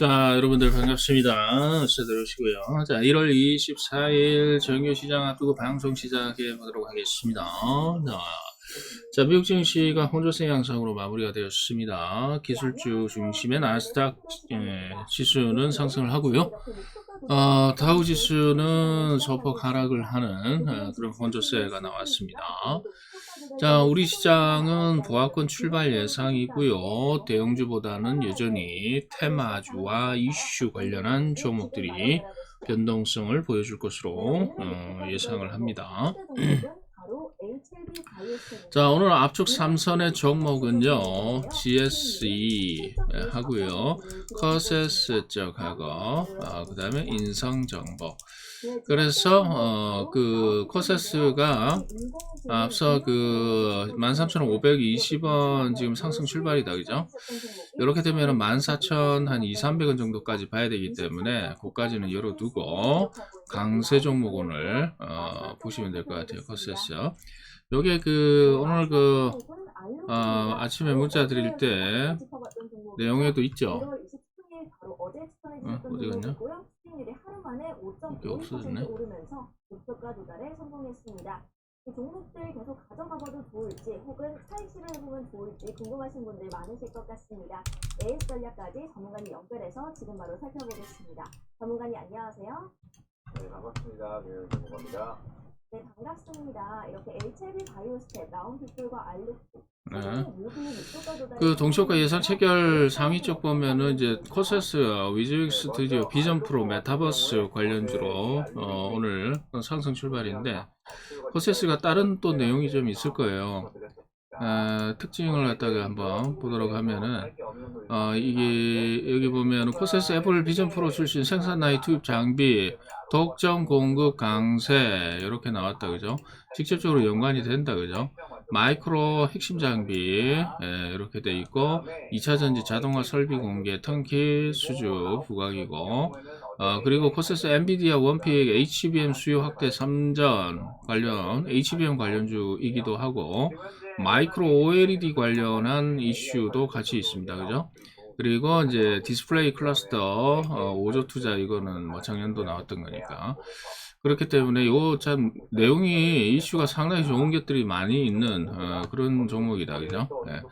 자, 여러분들 반갑습니다. 세들으시고요. 자, 1월 24일 정유 시장 앞두고 방송 시작해 보도록 하겠습니다. 자, 자, 미국 증시가 혼조세 양상으로 마무리가 되었습니다. 기술주 중심의 나스닥 예, 지수는 상승을 하고요. 어, 다우 지수는 소폭 하락을 하는 어, 그런 혼조세가 나왔습니다. 자, 우리 시장은 보합권 출발 예상이고요. 대형주보다는 여전히 테마주와 이슈 관련한 종목들이 변동성을 보여줄 것으로 어, 예상을 합니다. 자, 오늘 앞쪽 3선의 종목은요, GSE 하고요, 커세스 쪽하고, 아, 그 다음에 인성정보. 그래서, 어, 그, 커세스가 앞서 그 13,520원 지금 상승 출발이다, 그죠? 이렇게 되면은 14,000, 한 2, 300원 정도까지 봐야 되기 때문에, 그까지는 열어두고, 강세 종목 오늘, 어, 보시면 될 것 같아요, 커세스. 요게 그 오늘 그 어, 아침에 문자 드릴 때 내용에도 있죠. 어, 어디 갔냐? 이게 없어졌네. 종목들 계속 가져가봐도 좋을지 혹은 차익실을 해보면 좋을지 궁금하신 분들 많으실 것 같습니다. AS 전략까지 전문가님 연결해서 지금 바로 살펴보겠습니다. 전문가님 안녕하세요. 네, 반갑습니다. 배우 전문가입니다. 네 반갑습니다. 이렇게 HLB 바이오스텝, 라운드풀과 알루프 네. 그 동시효과 예상 체결 상위 쪽 보면은 이제 코세스, 위즈익스 드디어 비전 프로 메타버스 관련주로 어, 오늘 상승 출발인데 코세스가 다른 또 내용이 좀 있을 거예요. 아, 특징을 갖다가 한번 보도록 하면은 어, 이게 여기 보면 코세스 애플 비전 프로 출신 생산 나이 투입 장비 독점 공급 강세 이렇게 나왔다 그죠? 직접적으로 연관이 된다 그죠? 마이크로 핵심 장비 예, 이렇게 돼 있고 2차 전지 자동화 설비 공개 턴키 수주 부각이고 어, 그리고 코세스 엔비디아 원픽 HBM 수요 확대 3전 관련 HBM 관련주이기도 하고 마이크로 OLED 관련한 이슈도 같이 있습니다. 그죠? 그리고 이제 디스플레이 클러스터 어, 5조 투자 이거는 뭐 작년도 나왔던 거니까 그렇기 때문에 요참 내용이 이슈가 상당히 좋은 것들이 많이 있는 어, 그런 종목이다 그죠? 예.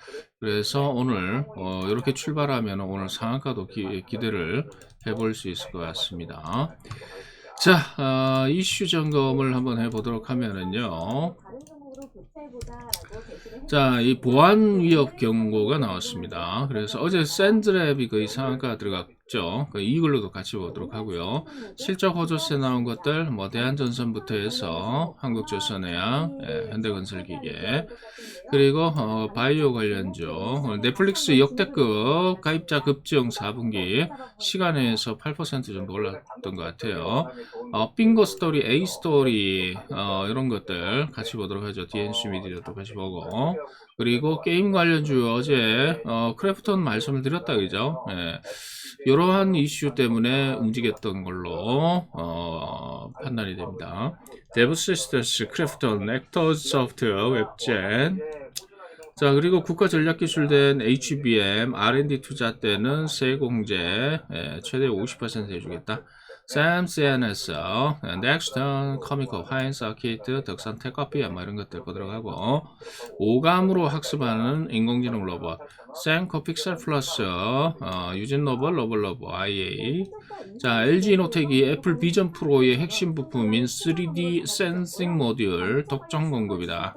그래서 오늘 어, 이렇게 출발하면 오늘 상한가도 기, 기대를 해볼 수 있을 것 같습니다. 자 어, 이슈 점검을 한번 해보도록 하면은요. 자, 이 보안 위협 경고가 나왔습니다. 그래서 어제 샌드랩이 거의 상한가 들어갔 죠. 그 이걸로도 같이 보도록 하고요. 실적 호조세 나온 것들, 뭐 대한전선부터 해서 한국조선해양, 예, 현대건설기계, 그리고 어, 바이오 관련주, 어, 넷플릭스 역대급 가입자 급증 4분기 시간에서 8% 정도 올랐던 것 같아요. 어, 빙고 스토리, A 스토리 어, 이런 것들 같이 보도록 하죠. DNC 미디어도 같이 보고 그리고 게임 관련주 어제 어, 크래프톤 말씀을 드렸다 그죠? 예. 이러한 이슈 때문에 움직였던 걸로 어, 판단이 됩니다. 데브 시스터스, 크래프톤, 액터즈 소프트웨어, 웹젠 자 그리고 국가 전략기술된 HBM R&D 투자 때는 세공제 예, 최대 50% 해주겠다. 샘 CNS, 넥스턴, 커미커, 화인 서키트, 덕산 테커피 뭐 이런 것들 보도록 하고 오감으로 학습하는 인공지능 로봇 샘코 픽셀 플러스 어, 유진 로봇 로봇 로봇 IA 자 LG 노텍이 애플 비전 프로의 핵심 부품인 3D 센싱 모듈 독점 공급이다.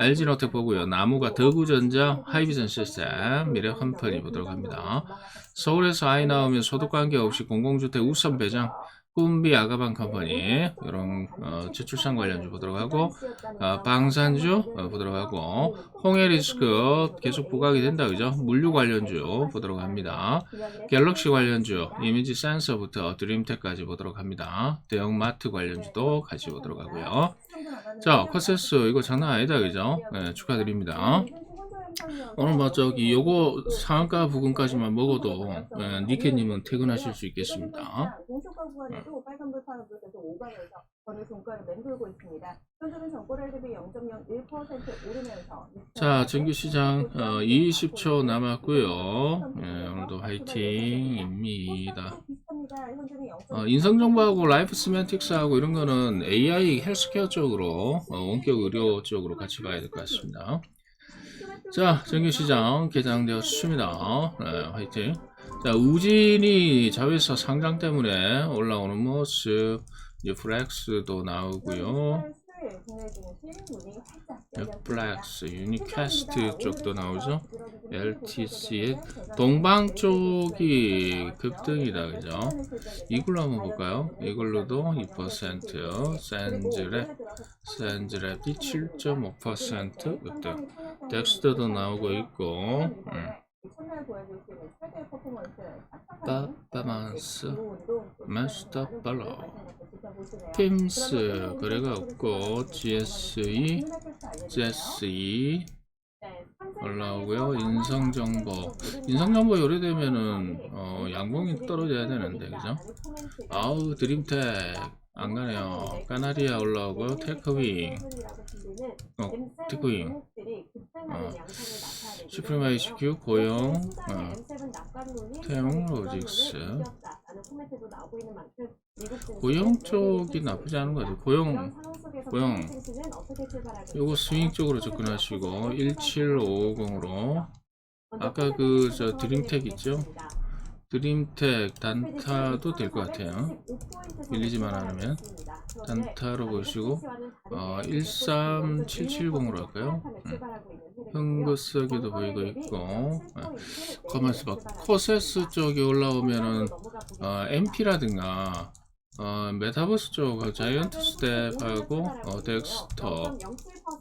LG 노텍 보고요. 나무가 더구전자 하이비전 시스템 미래 컴퍼니 보도록 합니다. 서울에서 아이 나오면 소득 관계없이 공공주택 우선 배정 꿈비 아가방 컴퍼니 이런 어, 저출산 관련주 보도록 하고 어, 방산주 어, 보도록 하고 홍해 리스크 계속 부각이 된다 그죠? 물류 관련주 보도록 합니다. 갤럭시 관련주 이미지 센서부터 드림텍까지 보도록 합니다. 대형마트 관련주도 같이 보도록 하고요. 자 커세스 이거 장난 아니다 그죠? 네, 축하드립니다 오늘 뭐 저기 요거 상한가 부근까지만 먹어도 예, 니케님은 퇴근하실 수 있겠습니다. 공시가 구간에도 빨간불 파란불 계속 오가면서 오늘 종가를 맴돌고 있습니다. 현재는 정보를 대비 0.01% 오르면서 자, 정규시장 어, 20초 남았고요. 예, 오늘도 화이팅입니다. 어, 인성정보하고 라이프 스멘틱스하고 이런 거는 AI 헬스케어 쪽으로 어, 원격 의료 쪽으로 같이 봐야 될 것 같습니다. 자, 정규시장 개장되었습니다. 네, 화이팅. 자, 우진이 자회사 상장 때문에 올라오는 모습, 이제 플렉스도 나오고요. 플렉스, 유니캐스트 쪽도 나오죠. LTC의 동방 쪽이 급등이다, 그죠? 이걸로 한번 볼까요? 이걸로도 2%요. 샌즈랩, 샌즈랩이 7.5% 급등. 덱스터도 나오고 있고, 음. 빠빠만스, 마스터 발러, 팀스 거래가 없고, GSE, GSE 올라오고요. 인성정보, 인성정보 요래되면은 어, 양봉이 떨어져야 되는데, 그죠? 아우 드림텍 안 가네요. 까나리아 올라오고 테크윙, 어, 테크윙, 어, 슈프리마 HQ 고용, 어, 태용 로직스. 고용 쪽이 나쁘지 않은 것 같아요. 고용, 고용. 요거 스윙 쪽으로 접근하시고 17550으로. 아까 그 저 드림텍 있죠? 드림텍 단타도 될 것 같아요. 밀리지만 않으면 단타로 보시고 어, 13770으로 할까요? 음. 흥그스기도 보이고 있고 어, 가만있어 봐 코세스 쪽이 올라오면은 어, MP라든가 어, 메타버스 쪽 자이언트 스텝하고 어, 덱스터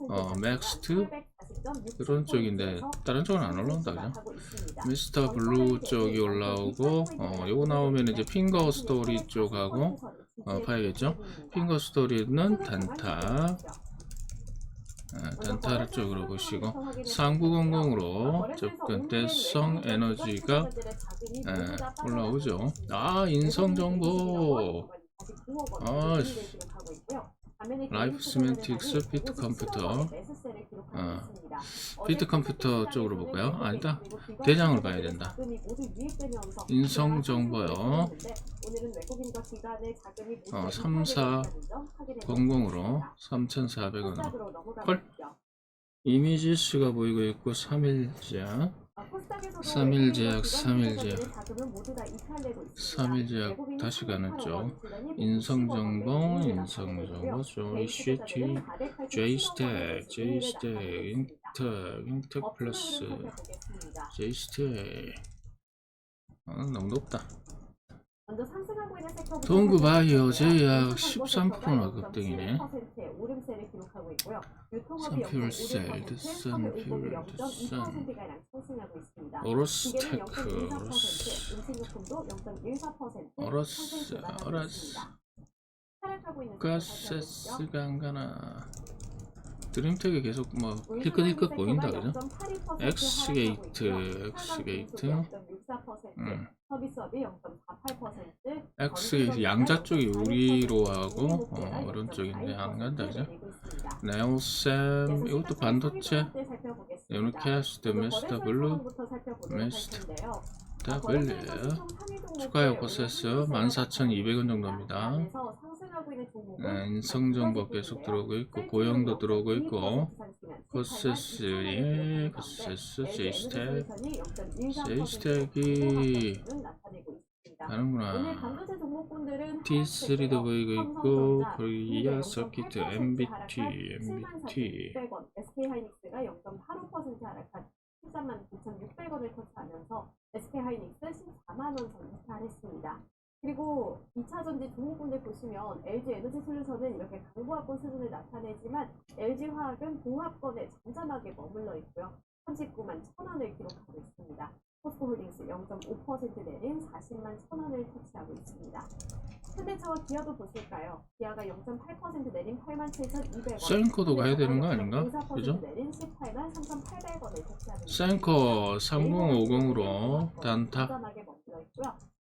어, 맥스트 그런 쪽인데 다른 쪽은 안 올라온다 그죠? 미스터 블루 쪽이 올라오고 어, 요거 나오면 이제 핑거 스토리 쪽하고 어, 봐야겠죠? 핑거 스토리는 단타. 아, 단타를 쪽으로 보시고 상부공공으로 접근 대성 에너지가 예, 올라오죠. 아 인성 정보. 아, 씨. 라이프 시멘틱스 피트 컴퓨터 어, 피트 컴퓨터 쪽으로 볼까요? 아니다 대장을 봐야 된다 인성 정보요 어, 3400으로 3400원으로 헐. 이미지 수가 보이고 있고 3일자 3일제약 3일제약. 3일제약 다시 가는 쪽 인성정보 인성정보. 조이시티 제이스텍 제이스텍 인텍 인텍 플러스. 제이스텍. 아, 너무 높다. 동구 바이오 제약 13%나 급등이네 선퓨얼셀 드선 퓨얼 드선 오로스 테크 오로스 오로스 오로스 가세스가 안 가나. 드림텍이 계속 뭐 힐끗힐끗 보인다 그죠? 엑스게이트 엑스게이트. 음. X게이트. 양자 쪽이 우리로 하고 어, 오른 쪽인데 안 간다 그죠? 네오셈 이것도 반도체. 유니캐스트 미스터 블루 미스터 W 추가요 프로세스 14,200원 정도입니다. 네, 인성정보 계속 들어오고 있고 고용도 들어오고 있고 코세스 코세스 제이스텍 제이스텍이 가는구나 T3도 보이고 있고 코리아 서키트 MBT MBT SK하이닉스가 0.85% 하락한 13만 9,600원을 터치하면서 SK하이닉스 14만 원 정도 하락했습니다. 그리고 2차 전지 종목군들 보시면 LG 에너지 솔루션은 이렇게 강보합권 수준을 나타내지만 LG 화학은 봉합권에 잠잠하게 머물러 있고요. 39만 1,000원을 기록하고 있습니다. 포스코홀딩스 0.5% 내린 40만 1,000원을 터치하고 있습니다. 현대차와 기아도 보실까요? 기아가 0.8% 내린 87,200원. 센코도 가야 되는 거 아닌가? 그죠? 내린 18만 3,800원을 터치하는 센커 3050으로 단타.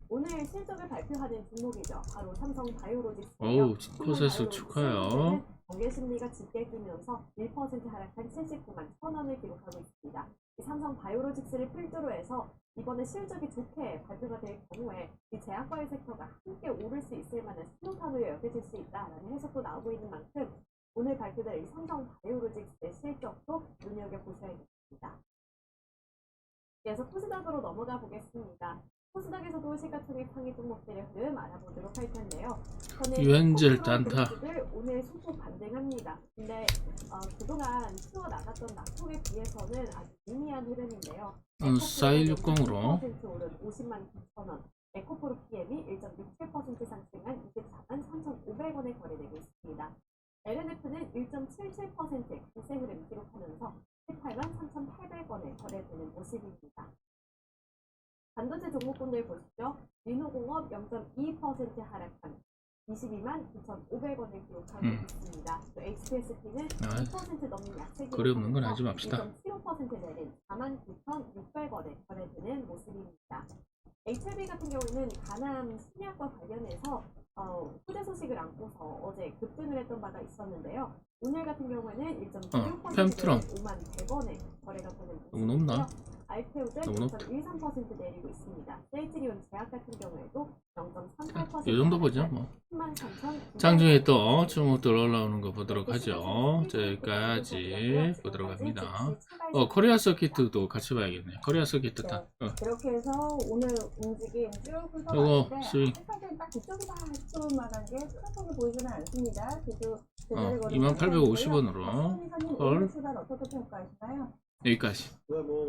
오늘 실적을 발표하는 종목이죠. 바로 삼성 바이오로직스. 어우 코세스 축하해요 경계 심리가 짙게 끼면서 1% 하락한 79만 1,000원을 기록하고 있습니다. 이 삼성 바이오로직스를 필두로 해서 이번에 실적이 좋게 발표가 될 경우에 이 제약바이오 섹터가 함께 오를 수 있을 만한 신호탄으로 여겨질 수 있다라는 해석도 나오고 있는 만큼 오늘 발표될 이 삼성 바이오로직스의 실적도 눈여겨보셔야겠습니다. 이어서 코스닥으로 넘어가 보겠습니다. 코스닥에서도 시가총액 상위 종목들의 흐름 알아보도록 할 텐데요. 유엔젤 단타. 오늘 소폭 반등합니다. 근데 어, 그동안 치워 나갔던 낙폭에 비해서는 아주 미미한 흐름인데요. 음, 4160으로 1% 오른 50만 9천 원. 에코프로 PM이 1.67% 상승한 24만 3,500원에 거래되고 있습니다. LNF는 1.77% 강세 흐름 기록하면서 18만 3,800원에 거래되는 모습입니다. 반도체 종목군들 보시죠. 리노공업 0.2% 하락한 22만 9,500원을 기록하고 음. 있습니다. 또 HPSP는 아, 2% 넘는 약세 없는 건 하지 맙시다. 2.75% 내린 49,600원에 거래되는 모습입니다. HLB 같은 경우에는 가남 신약과 관련해서 어, 후대 소식을 안고서 어제 급등을 했던 바가 있었는데요. 오늘 같은 경우에는 1.96% 어, fem트론. 5만 100원에 거래가 되는 높나? 모습이고요. 알테오젠 너무. 0.13% 내리고 있습니다. 같은 경우에도 0.38%이 정도 보죠 뭐 13,900원. 장중에 또 주목들 올라오는 거 보도록 하죠 저기까지 보도록 합니다 어 코리아 서킷도 같이 봐야겠네 코리아 서킷 탄 어. 그렇게 해서 오늘 움직임 쭉 훑어봤는데 스윙. 사실 딱 그쪽이다 싶을 만한 게큰 폭이 보이지는 않습니다. 그래도 어, 28,850 원으로. 헐. 수단 어떻게 평가하시나요? 여기까지 네, 뭐